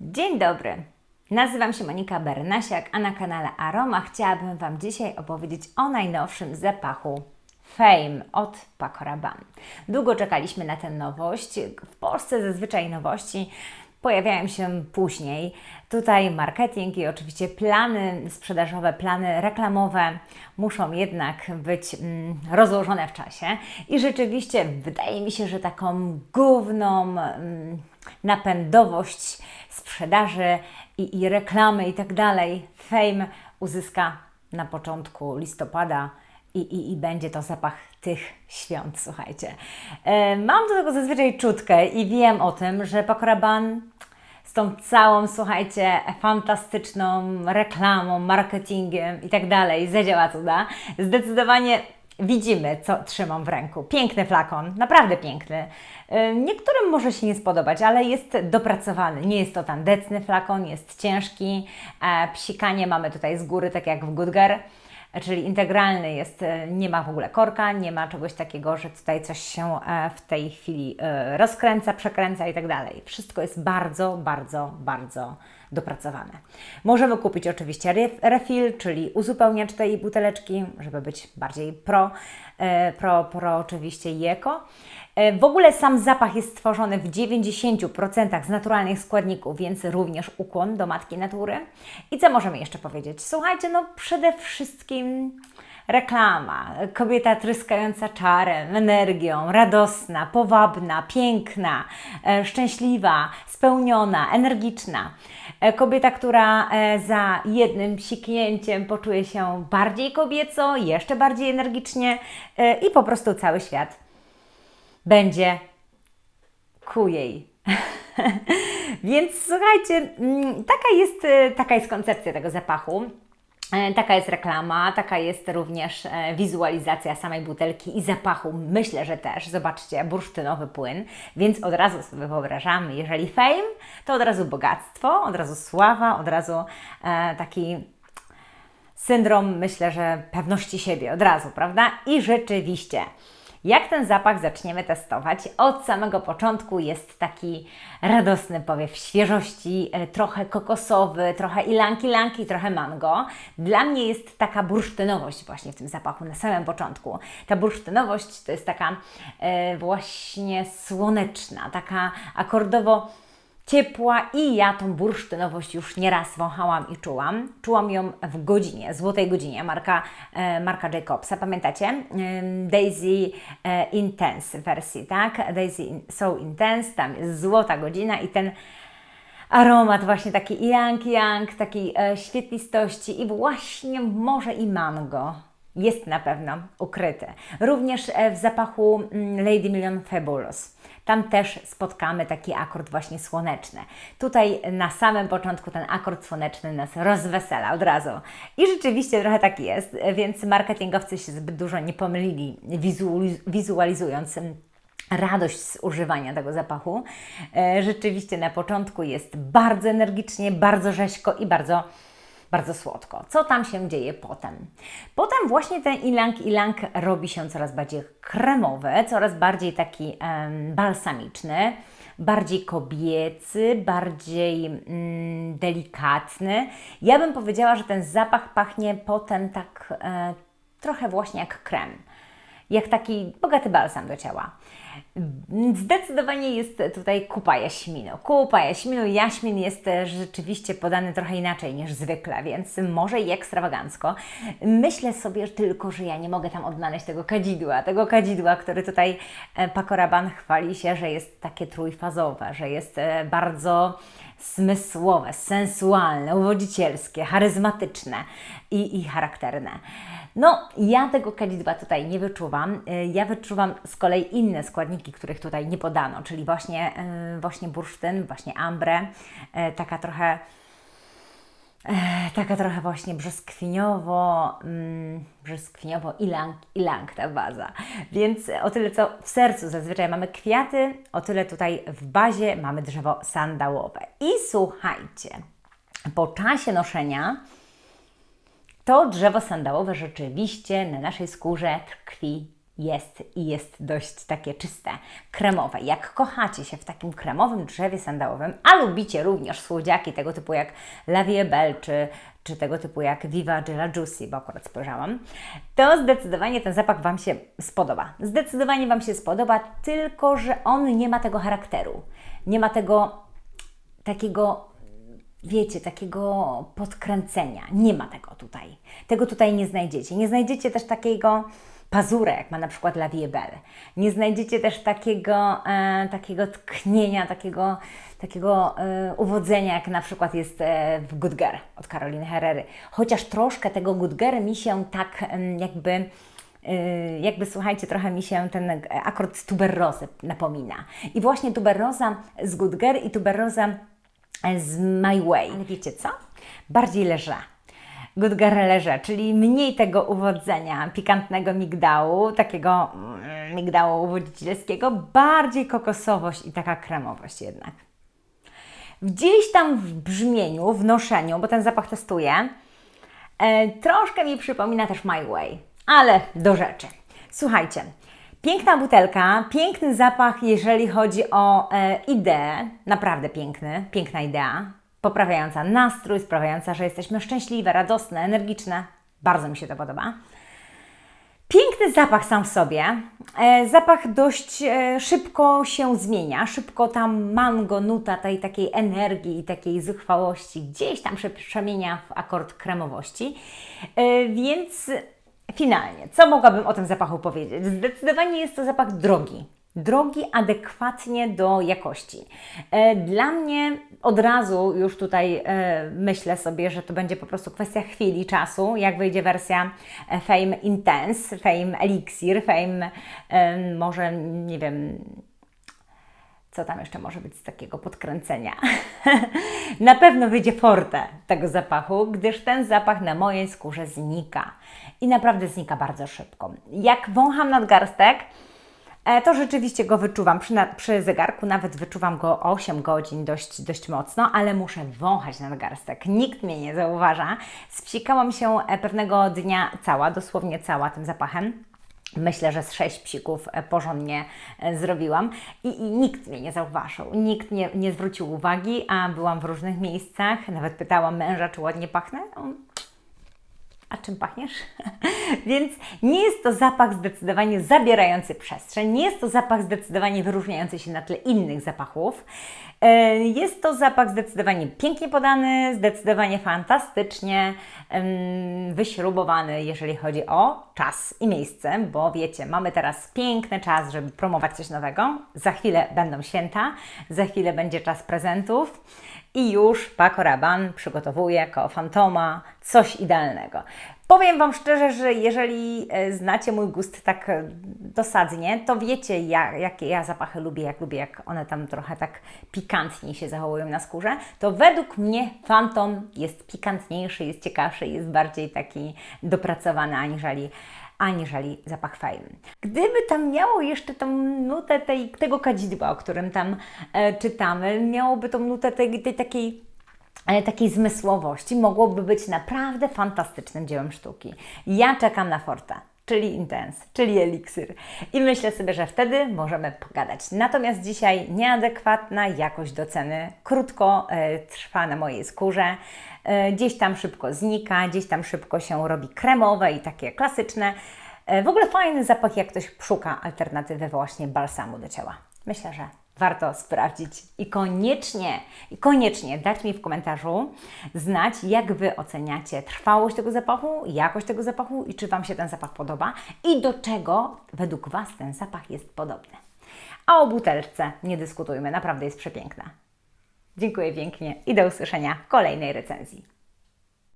Dzień dobry. Nazywam się Monika Bernasiak, a na kanale Aroma chciałabym Wam dzisiaj opowiedzieć o najnowszym zapachu Fame od Paco Rabanne. Długo czekaliśmy na tę nowość. W Polsce zazwyczaj nowości pojawiają się później. Tutaj marketing i oczywiście plany sprzedażowe, plany reklamowe muszą jednak być mm, rozłożone w czasie. I rzeczywiście wydaje mi się, że taką główną mm, napędowość sprzedaży i, i reklamy i tak dalej, Fame uzyska na początku listopada i, i, i będzie to zapach tych świąt, słuchajcie. E, mam do tego zazwyczaj czutkę i wiem o tym, że Paco Rabanne z tą całą, słuchajcie, fantastyczną reklamą, marketingiem i tak dalej, zadziała cuda. Zdecydowanie widzimy, co trzymam w ręku. Piękny flakon, naprawdę piękny. Y, Niektórym może się nie spodobać, ale jest dopracowany. Nie jest to tandetny flakon, jest ciężki. E, Psikanie mamy tutaj z góry, tak jak w Goodgar czyli integralny jest, e, nie ma w ogóle korka, nie ma czegoś takiego, że tutaj coś się e, w tej chwili e, rozkręca, przekręca i tak dalej. Wszystko jest bardzo, bardzo, bardzo dopracowane. Możemy kupić oczywiście ref- refill, czyli uzupełniacz tej buteleczki, żeby być bardziej pro, pro, pro oczywiście i eko. E, W ogóle sam zapach jest stworzony w 90% z naturalnych składników, więc również ukłon do matki natury. I co możemy jeszcze powiedzieć? Słuchajcie, no przede wszystkim reklama. Kobieta tryskająca czarem, energią, radosna, powabna, piękna, e, szczęśliwa, spełniona, energiczna. E, Kobieta, która za jednym psiknięciem poczuje się bardziej kobieco, jeszcze bardziej energicznie i po prostu cały świat będzie ku jej. Więc słuchajcie, mm, taka jest, e, taka jest koncepcja tego zapachu. E, Taka jest reklama, taka jest również e, wizualizacja samej butelki i zapachu. Myślę, że też. Zobaczcie, bursztynowy płyn, więc od razu sobie wyobrażamy, jeżeli fame, to od razu bogactwo, od razu sława, od razu taki syndrom, myślę, że pewności siebie od razu, prawda? I rzeczywiście, jak ten zapach zaczniemy testować, od samego początku jest taki radosny powiew świeżości, e, trochę kokosowy, trochę ilanki-lanki, trochę mango. Dla mnie jest taka bursztynowość właśnie w tym zapachu na samym początku. Ta bursztynowość to jest taka e, właśnie słoneczna, taka akordowo ciepła i ja tą bursztynowość już nieraz wąchałam i czułam. Czułam ją w godzinie, złotej godzinie, marka, e, marka Jacobsa, pamiętacie? Daisy e, Intense wersji, tak? Daisy So Intense, tam jest złota godzina i ten aromat właśnie taki yang yang, takiej świetlistości i właśnie może i mango jest na pewno ukryty. Również e, w zapachu mm, Lady Million Fabulous. Tam też spotkamy taki akord właśnie słoneczny. Tutaj na samym początku ten akord słoneczny nas rozwesela od razu. I rzeczywiście trochę tak jest, więc marketingowcy się zbyt dużo nie pomylili, wizualiz- wizualizując mm, radość z używania tego zapachu. E, Rzeczywiście na początku jest bardzo energicznie, bardzo rzeźko i bardzo bardzo słodko. Co tam się dzieje potem? Potem właśnie ten ilang ilang robi się coraz bardziej kremowy, coraz bardziej taki em, balsamiczny, bardziej kobiecy, bardziej mm, delikatny. Ja bym powiedziała, że ten zapach pachnie potem tak e, trochę właśnie jak krem jak taki bogaty balsam do ciała. Zdecydowanie jest tutaj kupa jaśminu. Kupa jaśminu. Jaśmin jest rzeczywiście podany trochę inaczej niż zwykle, więc może i ekstrawagancko. Myślę sobie tylko, że ja nie mogę tam odnaleźć tego kadzidła. Tego kadzidła, który tutaj e, Paco Rabanne chwali się, że jest takie trójfazowe, że jest e, bardzo zmysłowe, sensualne, uwodzicielskie, charyzmatyczne i, i charakterne. No, ja tego kadzidła tutaj nie wyczuwam. Y, Ja wyczuwam z kolei inne składniki, których tutaj nie podano, czyli właśnie, y, właśnie bursztyn, właśnie ambrę, y, taka trochę taka trochę właśnie brzoskwiniowo, mm, brzoskwiniowo ilang, ilang ta baza. Więc o tyle co w sercu zazwyczaj mamy kwiaty, o tyle tutaj w bazie mamy drzewo sandałowe. I słuchajcie, po czasie noszenia to drzewo sandałowe rzeczywiście na naszej skórze tkwi jest i jest dość takie czyste, kremowe. Jak kochacie się w takim kremowym drzewie sandałowym, a lubicie również słodziaki tego typu jak La Vie Belle czy, czy tego typu jak Viva Gela Juicy, bo akurat spojrzałam, to zdecydowanie ten zapach Wam się spodoba. Zdecydowanie Wam się spodoba, tylko że on nie ma tego charakteru. Nie ma tego takiego wiecie, takiego podkręcenia. Nie ma tego tutaj. Tego tutaj nie znajdziecie. Nie znajdziecie też takiego pazura, jak ma na przykład La Vie Belle. Nie znajdziecie też takiego, e, takiego tknienia, takiego, takiego e, uwodzenia, jak na przykład jest e, w Good Girl od Karoliny Herrery. Chociaż troszkę tego Good Girl mi się tak jakby y, jakby słuchajcie, trochę mi się ten akord tuberrozy napomina. I właśnie tuberroza z Good Girl i tuberroza z My Way. Ale wiecie co? Bardziej leża. Leża, czyli mniej tego uwodzenia, pikantnego migdału, takiego mm, migdału uwodzicielskiego, bardziej kokosowość i taka kremowość jednak. Gdzieś tam w brzmieniu, w noszeniu, bo ten zapach testuję, e, troszkę mi przypomina też My Way, ale do rzeczy. Słuchajcie, piękna butelka, piękny zapach, jeżeli chodzi o e, ideę, naprawdę piękny, piękna idea, poprawiająca nastrój, sprawiająca, że jesteśmy szczęśliwe, radosne, energiczne. Bardzo mi się to podoba. Piękny zapach sam w sobie. E, zapach dość e, szybko się zmienia, szybko tam mango, nuta tej takiej energii i takiej zuchwałości gdzieś tam się przemienia w akord kremowości. E, więc finalnie, co mogłabym o tym zapachu powiedzieć? Zdecydowanie jest to zapach drogi. Drogi adekwatnie do jakości. E, Dla mnie od razu już tutaj e, myślę sobie, że to będzie po prostu kwestia chwili, czasu, jak wyjdzie wersja e, Fame Intense, Fame Elixir, Fame może, nie wiem, co tam jeszcze może być z takiego podkręcenia? na pewno wyjdzie forte tego zapachu, gdyż ten zapach na mojej skórze znika. I naprawdę znika bardzo szybko. Jak wącham nadgarstek, to rzeczywiście go wyczuwam. Przy, na, przy zegarku nawet wyczuwam go 8 godzin dość, dość mocno, ale muszę wąchać nadgarstek. Nikt mnie nie zauważa. Spsikałam się e, pewnego dnia cała, dosłownie cała tym zapachem. Myślę, że z sześć psików e, porządnie e, zrobiłam i, i nikt mnie nie zauważył, nikt nie, nie zwrócił uwagi, a byłam w różnych miejscach. Nawet pytałam męża, czy ładnie pachnę. On, czym pachniesz? Więc nie jest to zapach zdecydowanie zabierający przestrzeń, nie jest to zapach zdecydowanie wyróżniający się na tle innych zapachów. E, Jest to zapach zdecydowanie pięknie podany, zdecydowanie fantastycznie wyśrubowany, jeżeli chodzi o czas i miejsce, bo wiecie, mamy teraz piękny czas, żeby promować coś nowego. Za chwilę będą święta, za chwilę będzie czas prezentów. I już Paco Rabanne przygotowuje koło Fantoma coś idealnego. Powiem Wam szczerze, że jeżeli e, znacie mój gust tak e, dosadnie, to wiecie, ja, jakie ja zapachy lubię, jak lubię, jak one tam trochę tak pikantnie się zachowują na skórze, to według mnie Phantom jest pikantniejszy, jest ciekawszy, jest bardziej taki dopracowany aniżeli aniżeli zapach Fame. Gdyby tam miało jeszcze tą nutę tej, tego kadzidła, o którym tam e, czytamy, miałoby tą nutę tej, tej takiej takiej zmysłowości, mogłoby być naprawdę fantastycznym dziełem sztuki. Ja czekam na Forte czyli Intense, czyli Elixir. I myślę sobie, że wtedy możemy pogadać. Natomiast dzisiaj nieadekwatna jakość do ceny, krótko e, trwa na mojej skórze, e, gdzieś tam szybko znika, gdzieś tam szybko się robi kremowe i takie klasyczne. E, w ogóle fajny zapach, jak ktoś szuka alternatywy właśnie balsamu do ciała. Myślę, że warto sprawdzić i koniecznie, i koniecznie dać mi w komentarzu znać, jak Wy oceniacie trwałość tego zapachu, jakość tego zapachu i czy Wam się ten zapach podoba i do czego według Was ten zapach jest podobny. A o butelce nie dyskutujmy, naprawdę jest przepiękna. Dziękuję pięknie i do usłyszenia w kolejnej recenzji.